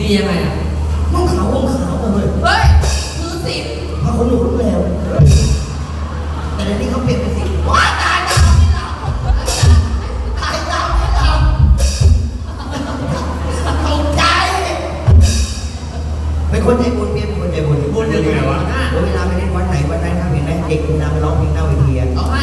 ดียังไงอะนุ่งขาวห่มขาวเลยเฮ้ยคือสิทธิ์พระคนหนูรู้แล้วแต่เดี๋ยวนี้เขาเปลี่ยนเป็นสีว้ายตายดาวไม่หลับตายดาวไม่หลับตกใจเป็นคนใจบุญเปลี่ยนเป็นคนใจบุญบุญยังไงวะเวลาไปเล่นวัดไหนวัดนั้นครับเห็นไหมเด็กเวลาไปร้องเพลงหน้าเวทีอะเอาให้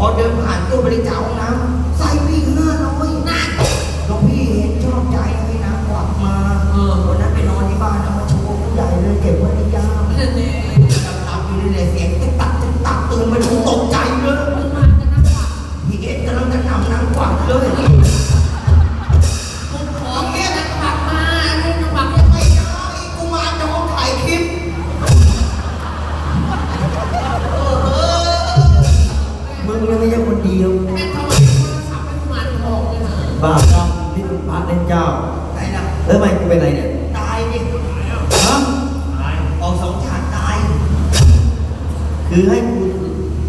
พอเดินผ่านตู้บริจาคห้องน้ำ บาปกรรมที่เป็นพระเล่นเจ้าไหนนะแล้วทำไมกูเป็นอะไรเนี่ยตายดิฮะออกสองฉากตาย คือให้กู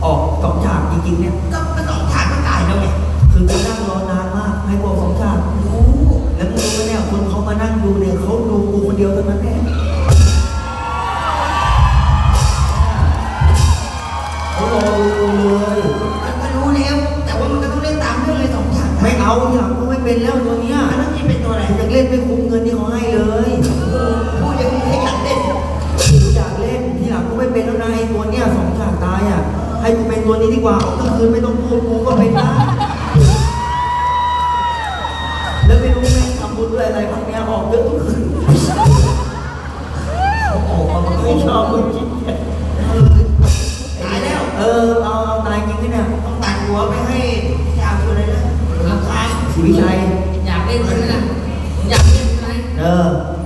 ออกสองฉากจริงๆเนี่ย ก็ก็สองฉากก็ตายแล้วไงคือกูนั่งรอนานมากให้กูออกสองฉากรู้แล้วมึงรู้ไหมเนี่ยคนเขามานั่งดูเนี่ยเขาดูกูคนเดียวเท่านั้นแน่ากไม่เอาทีหลังกูไม่เป็นแล้วตัวเนี้ยอันนั้นที่เป็นตัวอะไรกูอยากเล่นไม่คุ้มเงินที่เขาให้เลยพูดอย่างนี้ให้อยากเล่นกูอยากเล่นทีหลังกูไม่เป็นแล้วนะไอ้ตัวเนี้ยสองฉากตายอะให้กูเป็นตัวนี้ดีกว่าเอาก็คือไม่ต้องพูดกูก็เป็นได้แล้วไม่รู้แม่งทำบุญด้วยอะไรพักเนี้ยออกเยอะทุกคืนเขาออกมามันไม่ไม่ชชออบบมึง นะครับค้างศรีวิ